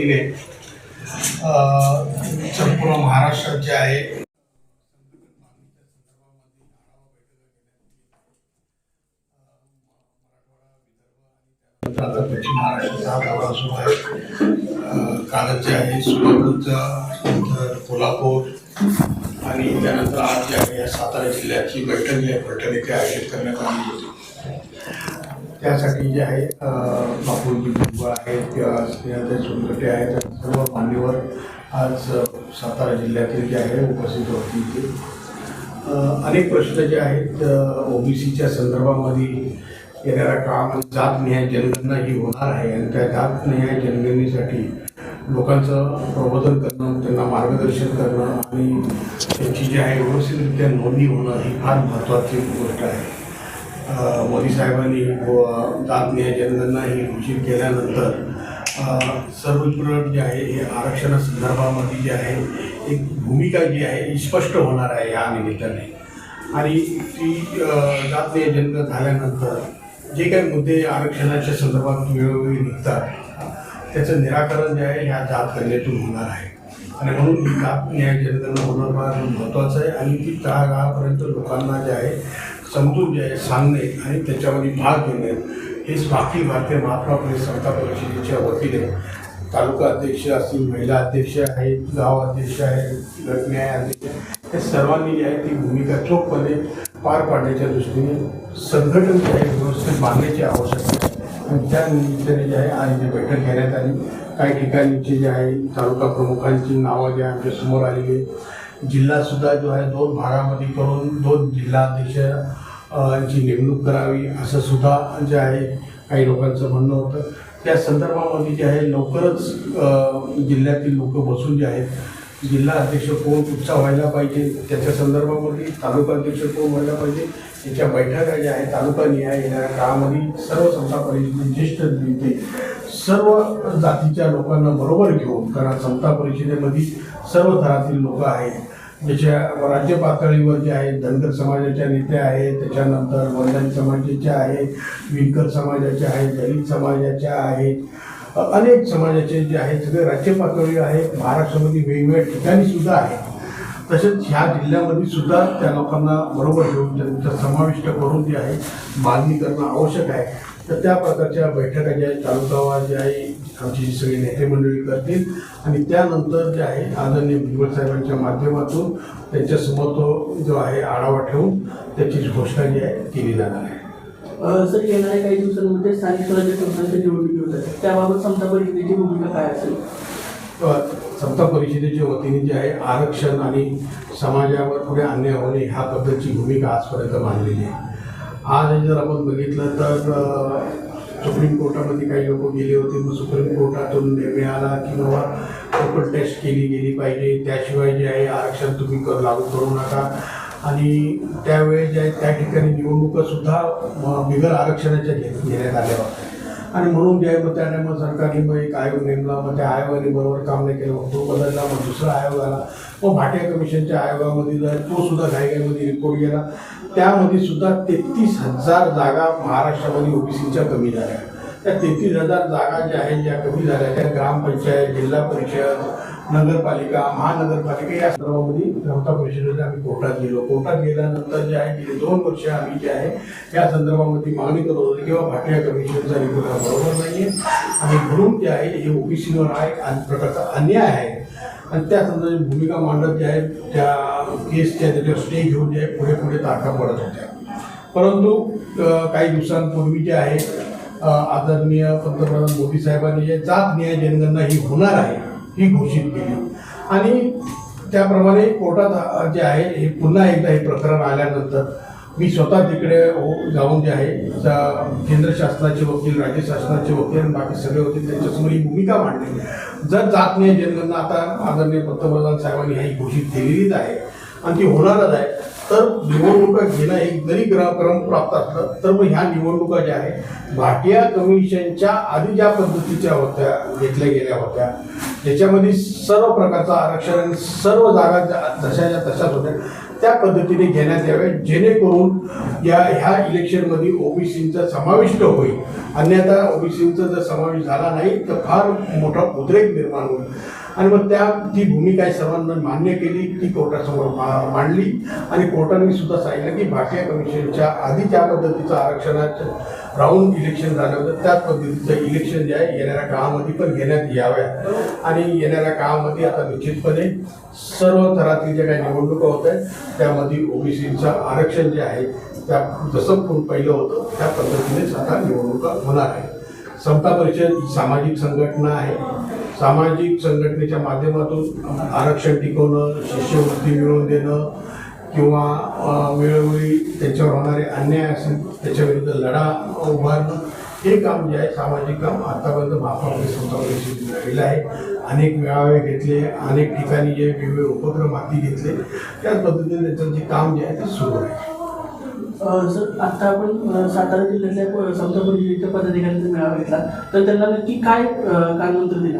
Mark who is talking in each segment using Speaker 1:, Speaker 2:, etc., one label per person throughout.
Speaker 1: वतीने संपूर्ण महाराष्ट्रात जे आहे आता पश्चिम महाराष्ट्राचा दौरा सुरू आहे. कालच जे आहे सोलापूरचा कोल्हापूर आणि त्यानंतर आज जे आहे या सातारा जिल्ह्याची बैठक जी आहे बैठक इथे आयोजित करण्यात आली होती. त्यासाठी जे आहे अ, बापूजी आहेत किंवा स्नेहाताई सोनकटे आहेत सर्व मान्यवर आज सातारा जिल्ह्यातील जे आहे उपस्थित होते इथे. अनेक प्रश्न जे आहेत ओबीसीच्या संदर्भामध्ये येणाऱ्या जात जातनिहाय जनगणना ही होणार आहे आणि त्या जातनिहाय जनगणनेसाठी लोकांचं प्रबोधन करणं त्यांना मार्गदर्शन करणं आणि त्यांची जी आहे व्यवस्थितरित्या नोंदणी होणं ही फार महत्त्वाची गोष्ट आहे. मोदी साहेबांनी व जातनिहाय हे घोषित केल्यानंतर सर्व सर्वत्र जे आहे हे आरक्षणासंदर्भामध्ये जे आहे एक भूमिका जी आहे ही स्पष्ट होणार आहे या निमित्ताने. आणि ती अ, जातीय झाल्यानंतर जे काही मुद्दे आरक्षणाच्या संदर्भात वेळोवेळी निघतात त्याचं निराकरण जे आहे ह्या जात करण्यातून होणार आहे. आणि म्हणून जात न्याय जनगणना होणं फार महत्त्वाचं आहे आणि ती तळागाळापर्यंत लोकांना जे आहे समजून जे आहे सांगणे आणि त्याच्यामध्ये भाग घेणे. हे अखिल भारतीय महात्मा फुले समता परिषदेच्या वतीने तालुका अध्यक्ष असतील महिला अध्यक्ष आहेत गाव अध्यक्ष आहेत गटन्याय अध्यक्ष या सर्वांनी जी आहे ती भूमिका चोखपणे पार पाडण्याच्या दृष्टीने संघटन जे आहे व्यवस्थित बांधण्याची आवश्यकता आहे. आणि त्या निमित्ताने जे आहे आज जी बैठक घेण्यात आली. काही ठिकाणीचे जे आहे तालुका प्रमुखांची नावं जे आमच्यासमोर आमच्यासमोर आलेली जिल्हा जिल्हासुद्धा जो आहे दोन भागामध्ये करून दोन जिल्हाध्यक्ष ची नेमणूक करावी असं सुद्धा जे आहे काही लोकांचं म्हणणं होतं. त्या संदर्भामध्ये जे आहे लवकरच जिल्ह्यातील लोक बसून जे आहेत जिल्हा अध्यक्ष कोण कुठचा व्हायला पाहिजे त्याच्या संदर्भामध्ये तालुका अध्यक्ष कोण व्हायला पाहिजे याच्या बैठका ज्या आहेत तालुका निहाय येणाऱ्या काळामध्ये सर्व संस्था परिषदेचे ज्येष्ठ नेते सर्व जातीच्या लोकांना बरोबर घेऊन कारण समता परिषदेमध्ये सर्व थरातील लोक आहेत. ज्याच्या राज्य पातळीवर जे आहेत धनगर समाजाच्या नेत्या आहेत त्याच्यानंतर वंदन समाजाच्या आहेत विणकर समाजाच्या आहेत दलित समाजाच्या आहेत अनेक समाजाचे जे आहेत सगळे राज्य पातळीवर आहेत महाराष्ट्रामध्ये वेगवेगळ्या ठिकाणी सुद्धा आहेत. तसेच ह्या जिल्ह्यामध्ये सुद्धा त्या लोकांना बरोबर घेऊन त्यांचा समाविष्ट करून जे आहे मागणी करणं आवश्यक आहे. तर त्या प्रकारच्या बैठका ज्या आहेत तालुकावार जे आहे आमची जी सगळी नेते मंडळी करतील. आणि त्यानंतर जे आहे आदरणीय भुजबळ साहेबांच्या माध्यमातून त्यांच्यासमोर तो जो आहे आढावा ठेवून त्याची घोषणा जी आहे केली जाणार आहे.
Speaker 2: सर येणाऱ्या काही दिवसांमध्ये स्थानिक स्वराज्य संस्थांच्या निवडणुकी होत आहेत त्याबाबत समता परिषदेची भूमिका काय असेल?
Speaker 1: समता परिषदेच्या वतीने जे आहे आरक्षण आणि समाजावर पुढे अन्याय होणे ह्या पद्धतीची भूमिका आजपर्यंत मांडलेली आहे. आज जर आपण बघितलं तर सुप्रीम कोर्टामध्ये काही लोक गेले होते. मग सुप्रीम कोर्टातून निर्णय मिळाला की बाबा लोकल टेस्ट केली गेली पाहिजे. त्याशिवाय जे आहे आरक्षण तुम्ही कर लागू करू नका. आणि त्यावेळेस जे आहे त्या ठिकाणी निवडणुकासुद्धा बिगर आरक्षणाच्या घेण्यात आल्या होत्या. आणि म्हणून जे आहे मग त्याने मग सरकारने मग एक आयोग नेमला मग त्या आयोगाने बरोबर काम नाही केलं मग तो बदलला मग दुसरा आयोग आला. मग भाटिया कमिशनच्या आयोगामध्ये जर तो सुद्धा घाईघाईमध्ये रिपोर्ट गेला त्यामध्ये सुद्धा तेहतीस हजार जागा महाराष्ट्रामध्ये ओबीसीच्या कमी झाल्या. त्या तेहतीस हजार जागा ज्या आहेत ज्या कमी झाल्या त्या ग्रामपंचायत जिल्हा परिषद नगरपालिका महानगरपालिका या संदर्भामध्ये समता परिषदेला आम्ही कोर्टात गेलो. कोर्टात गेल्यानंतर जे आहे गेले दोन वर्ष आम्ही जे आहे या संदर्भामध्ये मागणी करत होतो किंवा भाटिया कमिशनचा रिपोर्ट हा बरोबर नाही आहे आणि म्हणून जे आहे हे ओबीसीवर हा एक अन- प्रकारचा अन्याय आहे. आणि त्या संदर्भात भूमिका मांडत जे आहे त्या केसच्या त्याच्यावर स्टे घेऊन जे आहे पुढे पुढे तारखा पडत होत्या. परंतु काही दिवसांपूर्वी जे आहे आदरणीय पंतप्रधान मोदी साहेबांनी जे जात न्याय जनगणना ही होणार आहे ही घोषित केली. आणि त्याप्रमाणे कोर्टात जे आहे हे पुन्हा एकदा हे प्रकरण आल्यानंतर मी स्वतः तिकडे हो- जाऊन जे आहे केंद्र शासनाचे वकील राज्य शासनाचे वकील आणि बाकी सगळे होते त्यांच्यासमोर ही भूमिका मांडली. जर जात नाही जनगणना आता आदरणीय पंतप्रधान साहेबांनी ही घोषित केलेलीच आहे आणि ती होणारच आहे तर निवडणुका घेणं एक जरी ग्रहक्रम प्राप्त असलं तर मग ह्या निवडणुका ज्या आहे भाटिया कमिशनच्या आधी ज्या पद्धतीच्या होत्या घेतल्या गेल्या होत्या ज्याच्यामध्ये सर्व प्रकारचं आरक्षण सर्व जागा ज्या- जशाच्या तशाच होत्या त्या पद्धतीने घेण्यात यावे जेणेकरून या ह्या इलेक्शनमध्ये ओबीसींचा समाविष्ट होईल. अन्यथा ओबीसींचा जर समावेश झाला नाही तर फार मोठा उद्रेक निर्माण होईल. आणि मग त्या ती भूमिका सर्वांना मान्य केली ती कोर्टासमोर मा- मांडली. आणि कोर्टाने सुद्धा सांगितलं की भाटिया कमिशनच्या आधी ज्या पद्धतीचं आरक्षणाचं राऊंड इलेक्शन झालं होतं त्याच पद्धतीचं इलेक्शन जे आहे येणाऱ्या काळामध्ये पण घेण्यात याव्या आणि येणाऱ्या काळामध्ये आता निश्चितपणे सर्व थरातील ज्या काही निवडणुका होत आहेत त्यामध्ये ओबीसीचं आरक्षण जे आहे त्या जसं पहिलं होतं त्या पद्धतीनेच आता निवडणुका होणार आहे समता परिषद ही सामाजिक संघटना आहे. सामाजिक संघटनेच्या माध्यमातून आरक्षण टिकवणं शिष्यवृत्ती मिळवून देणं किंवा वेळोवेळी त्याच्यावर होणारे अन्याय असेल त्याच्याविरुद्ध लढा उभारणं हे काम जे आहे सामाजिक काम आतापर्यंत महापालिका समता राहिलं केलं आहे. अनेक मेळावे घेतले अनेक ठिकाणी जे वेगवेगळे उपक्रम हाती घेतले त्याच पद्धतीने त्याचं जे काम जे आहे ते सुरू आहे.
Speaker 2: सर आता आपण सातारा जिल्ह्यातल्या प- समता पदाधिकाऱ्यांचा मेळावा घेतला तर त्यांना नक्की काय काय कानमंत्र दिला?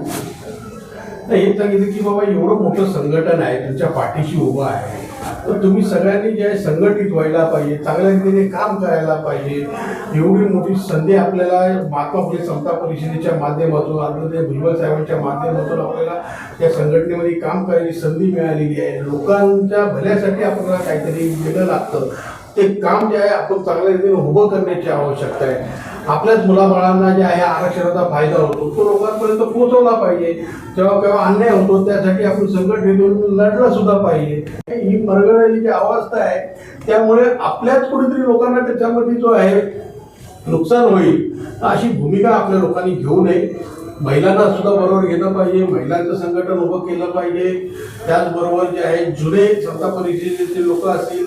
Speaker 1: हे सांगितलं की बाबा एवढं मोठं संघटन आहे तुमच्या पाठीशी उभं आहे. तर तुम्ही सगळ्यांनी जे आहे संघटित व्हायला पाहिजे चांगल्या रीतीने काम करायला पाहिजे. एवढी मोठी संधी आपल्याला महात्मा फुले म्हणजे समता परिषदेच्या माध्यमातून आदरणीय भुजबळ साहेबांच्या माध्यमातून आपल्याला त्या संघटनेमध्ये काम करायची संधी मिळालेली आहे. लोकांच्या भल्यासाठी आपल्याला काहीतरी वेगळं लागतं. ते काम जे आहे आपण चांगल्या रीतीने उभं करण्याची आवश्यकता आहे. आपल्याच मुलाबाळांना जे आहे आरक्षणाचा फायदा होतो. तो लोकांपर्यंत पोहोचवला पाहिजे. जेव्हा केव्हा अन्याय होतो त्यासाठी आपण संघटनेतून लढलं सुद्धा पाहिजे. ही परगणाची जी अवस्था आहे त्यामुळे आपल्याच कुठेतरी लोकांना त्याच्यामध्ये जो आहे नुकसान होईल अशी भूमिका आपल्या लोकांनी घेऊ नये. महिलांना सुद्धा बरोबर घेणं पाहिजे महिलांचं संघटन उभं केलं पाहिजे. त्याचबरोबर जे आहे जुने समता परिषदेचे लोक असतील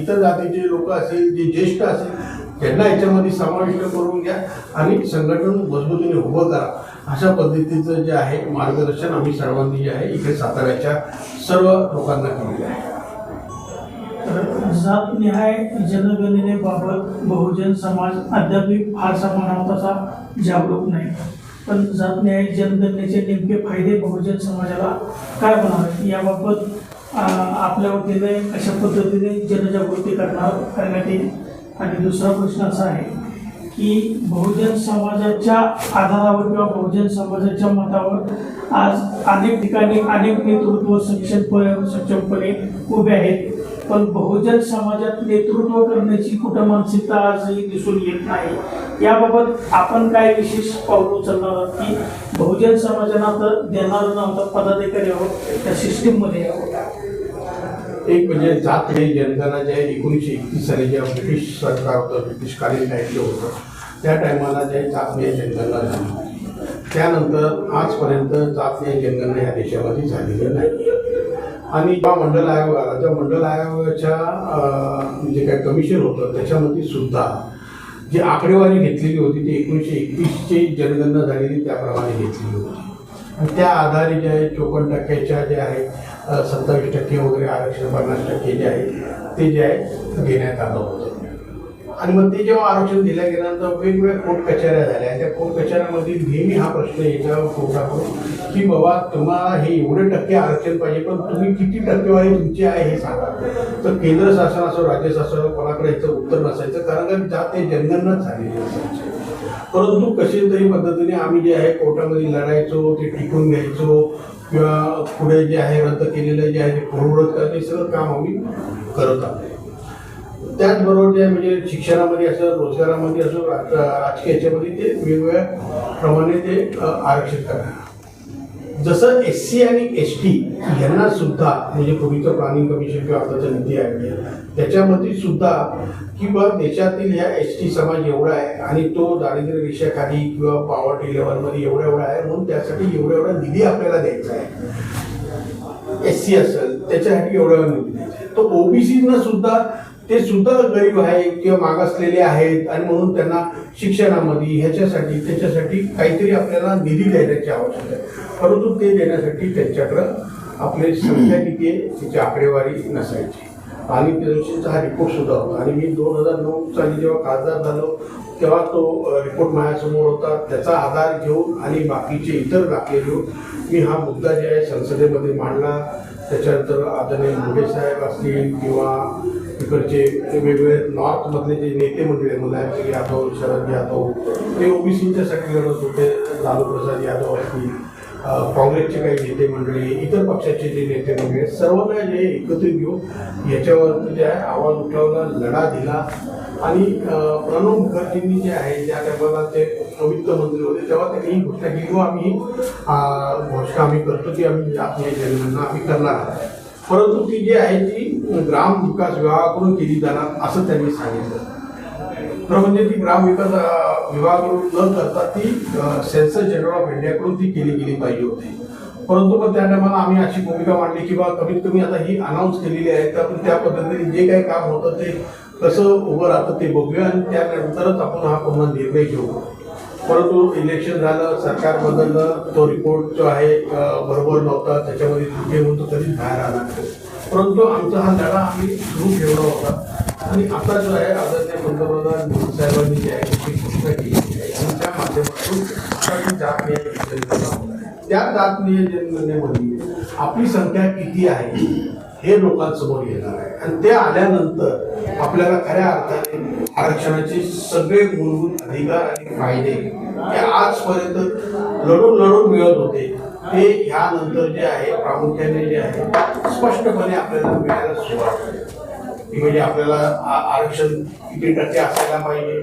Speaker 1: इतर जातीचे लोक असतील जे ज्येष्ठ असतील त्यांना याच्यामध्ये समाविष्ट करून घ्या आणि संघटन मजबूतीने उभं करा. अशा पद्धतीचं जे आहे मार्गदर्शन आम्ही सर्वांनी जे आहे इकडे साताऱ्याच्या सर्व लोकांना केलेलं आहे.
Speaker 3: जातनिहाय जनगणनेबाबत बहुजन समाज अद्यापही फारसा म्हणावा तसा जागरूक नाही. पण जात न्याय जनगणनेचे नेमके फायदे बहुजन समाजाला काय होणार याबाबत आपल्या वतीने अशा पद्धतीने जनजागृती करणार करण्यात येईल? आणि दुसरा प्रश्न असा आहे की बहुजन समाजाच्या आधारावर किंवा बहुजन समाजाच्या मतावर आज अनेक ठिकाणी अनेक नेतृत्व सक्षमपणे सक्षमपणे उभे आहेत. पण बहुजन समाजात नेतृत्व करण्याची कुठं मानसिकता आजही दिसून येत नाही. याबाबत आपण काय विशेष पाऊल उचलणार आहोत की बहुजन समाजाला तर देणार नव्हता पदाधिकारी आहोत त्या सिस्टीममध्ये यावं
Speaker 1: एक म्हणजे जात हे जनगणना जे आहे एकोणीसशे एकतीस साली जेव्हा ब्रिटिश सरकार होतं ब्रिटिशकालीन टाईमचं होतं त्या टायमाला जे जातीय जनगणना झाली. त्यानंतर आजपर्यंत जातीय जनगणना ह्या देशामध्ये झालेली नाही. आणि ज्या मंडल आयोग आला त्या मंडल आयोगाच्या म्हणजे जे कमिशन होतं त्याच्यामध्ये सुद्धा जी आकडेवारी घेतलेली होती ती एकोणीसशे एकतीसची जनगणना झालेली त्याप्रमाणे घेतलेली होती. आणि त्या आधारे जे आहे चोपन्न टक्क्याच्या जे आहे सत्तावीस टक्के वगैरे आरक्षण पन्नास टक्के जे आहे ते जे आहे घेण्यात आलं होतं. आणि मग ते जेव्हा आरक्षण दिल्या गेल्यानंतर वेगवेगळ्या कोर्ट कचऱ्या झाल्या. त्या कोर्ट कचऱ्यामध्ये नेहमी हा प्रश्न याच्यावर कोर्टाकडून की बाबा तुम्हाला हे एवढे टक्के आरक्षण पाहिजे पण तुम्ही किती टक्केवारी तुमची आहे हे सांगा. तर केंद्र शासन असो राज्य शासन कोणाकडे याचं उत्तर नसायचं कारण का जात ते जनगणनाच झालेली असायची परंतु कशी तरी पद्धतीने आम्ही जे आहे कोर्टामध्ये लढायचो ते टिकून घ्यायचो किंवा पुढे जे आहे रद्द केलेलं जे आहे ते पूर्ववत करायचं सगळं काम आम्ही करत आलो त्याचबरोबर जे म्हणजे शिक्षणामध्ये असं रोजगारामध्ये असो राजकीय याच्यामध्ये ते वेगवेगळ्या प्रमाणे ते आरक्षित करणार जसं एस सी आणि एस टी यांना सुद्धा म्हणजे पूर्वीचं प्लॅनिंग कमिशन किंवा आताचं नीती आयोग आहे त्याच्यामध्ये सुद्धा किंवा देशातील ह्या एस टी समाज एवढा आहे आणि तो दारिद्र्य रेषेखाली किंवा पॉवर्टी लेवलमध्ये एवढा एवढा आहे म्हणून त्यासाठी एवढा एवढा निधी आपल्याला द्यायचा आहे. एस सी असेल त्याच्यासाठी एवढा एवढा निधी द्यायचा आहे. तो ओबीसीना सुद्धा ते सुद्धा गरीब आहे किंवा मागासलेले आहेत आणि म्हणून त्यांना शिक्षणामध्ये ह्याच्यासाठी त्याच्यासाठी काहीतरी आपल्याला निधी देण्याची आवश्यकता आहे. परंतु ते देण्यासाठी त्यांच्याकडं आपले संख्या किती आहे त्याची आकडेवारी नसायची. आणि पेन्शनचा हा रिपोर्ट सुद्धा होता. आणि मी दोन हजार नऊ साली जेव्हा खासदार झालो तेव्हा तो रिपोर्ट माझ्यासमोर होता. त्याचा आधार घेऊन आणि बाकीचे इतर दाखले घेऊन मी हा मुद्दा जे आहे संसदेमध्ये मांडला. त्याच्यानंतर आदरणीय मुंडे साहेब असतील किंवा इकडचे वेगवेगळे नॉर्थमधले जे नेते मंडळी मुलायमसिंग यादव शरद यादव ते ओबीसींच्यासाठी लढत होते लालू प्रसाद यादव असतील काँग्रेसचे काही नेते मंडळी इतर पक्षाचे जे नेते मंडळी सर्वांना जे एकत्रित घेऊन याच्यावर जे आहे आवाज उठवला लढा दिला. आणि प्रणव मुखर्जींनी जे आहे ज्या टायमाला ते वित्त मंत्री होते तेव्हा त्यांनी ही घोषणा केली व आम्ही घोषणा आम्ही करतो की आम्ही आपल्या जनगणना आम्ही करणार परंतु ती जी आहे ती ग्राम विकास विभागाकडून केली जाणार असं त्यांनी सांगितलं. खरं म्हणजे ती ग्राम विकास विभागाकडून न करता ती सेन्सर जनरल ऑफ इंडियाकडून ती केली गेली पाहिजे होती. परंतु पण त्या टायमाला आम्ही अशी भूमिका मांडली की बा कमीत कमी आता ही अनाऊन्स केलेली आहे. तर त्या पद्धतीने जे काही काम होतं ते कसं उभं राहतं ते बघूया आणि त्यानंतरच आपण हा पूर्ण निर्णय घेऊ. परंतु इलेक्शन झालं सरकार बदललं तो रिपोर्ट जो आहे बरोबर नव्हता. त्याच्यामध्ये त्रुटी होऊन तो कधीच बाहेर आला परंतु आमचा हा लढा आम्ही सुरू ठेवला होता. आणि आता जो आहे आदरणीय पंतप्रधान मोदी साहेबांनी जे आहे त्याची घोषणा केली आहे. आणि त्या माध्यमातून आता जात नियोजन त्या जात निय आपली संख्या किती आहे? हे लोकांसमोर येणार आहे. आणि ते आल्यानंतर आपल्याला खऱ्या अर्थाने आरक्षणाचे सगळे मूलभूत अधिकार आणि फायदे हे आजपर्यंत लढून लढून मिळत होते. ते ह्यानंतर जे आहे प्रामुख्याने जे आहे स्पष्टपणे आपल्याला मिळायला सुरुवात होते की म्हणजे आपल्याला आरक्षण किती टक्के असायला पाहिजे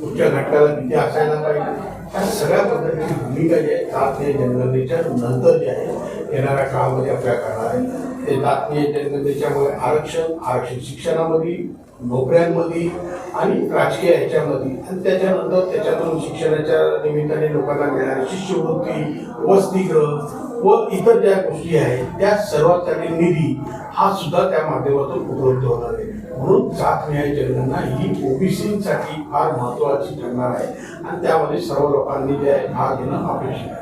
Speaker 1: कुठच्या घटकाला किती असायला पाहिजे. या सगळ्या पद्धतीची भूमिका जी आहे जातीय जनगणनेच्या नंतर जे आहे येणाऱ्या काळामध्ये आपल्या करणार आहे. ते जातीय त्याच्यामुळे आरक्षण आरक्षण शिक्षणामध्ये नोकऱ्यांमध्ये आणि राजकीय ह्याच्यामध्ये. आणि त्याच्यानंतर त्याच्यातून शिक्षणाच्या निमित्ताने लोकांना मिळणारी शिष्यवृत्ती वसतिगृह व इतर ज्या गोष्टी आहेत त्या सर्वात सर्वांसाठी निधी हा सुद्धा त्या माध्यमातून उपलब्ध होणार आहे. म्हणून जात न्याय जनगणना ही ओबीसीसाठी फार महत्त्वाची ठरणार आहे. आणि त्यामध्ये सर्व लोकांनी जे आहे भाग घेणं अपेक्षित आहे.